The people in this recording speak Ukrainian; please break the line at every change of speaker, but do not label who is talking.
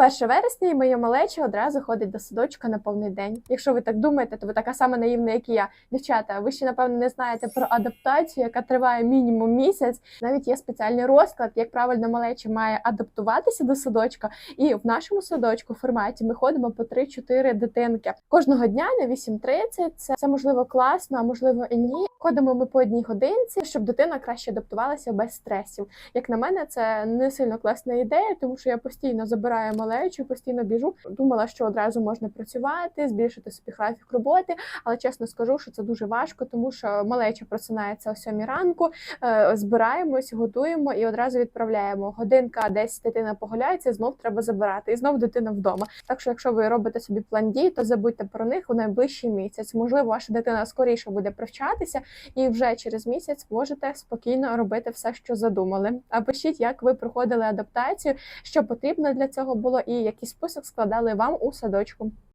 1 вересня і моя малеча одразу ходить до садочка на повний день. Якщо ви так думаєте, то ви така сама наївна, як і я. Дівчата, ви ще напевно не знаєте про адаптацію, яка триває мінімум місяць. Навіть є спеціальний розклад, як правильно малеча має адаптуватися до садочка. І в нашому садочку форматі ми ходимо по 3-4 дитинки кожного дня на 8.30. Це, це можливо класно, а можливо і ні. Ходимо ми по одній годинці, щоб дитина краще адаптувалася без стресів. Як на мене, це не сильно класна ідея, тому що я постійно забираю малечу, постійно біжу. Думала, що одразу можна працювати, збільшити собі графік роботи, але чесно скажу, що це дуже важко, тому що малеча просинається о 7 ранку, е, збираємось, готуємо і одразу відправляємо. Годинка десь дитина погуляється, знов треба забирати, і знов дитина вдома. Так що, якщо ви робите собі план дій, то забудьте про них у найближчий місяць. Можливо, ваша дитина скоріше буде привчатися, і вже через місяць можете спокійно робити все, що задумали. А пишіть, як ви проходили адаптацію, що потрібно для цього і який список складали вам у садочку.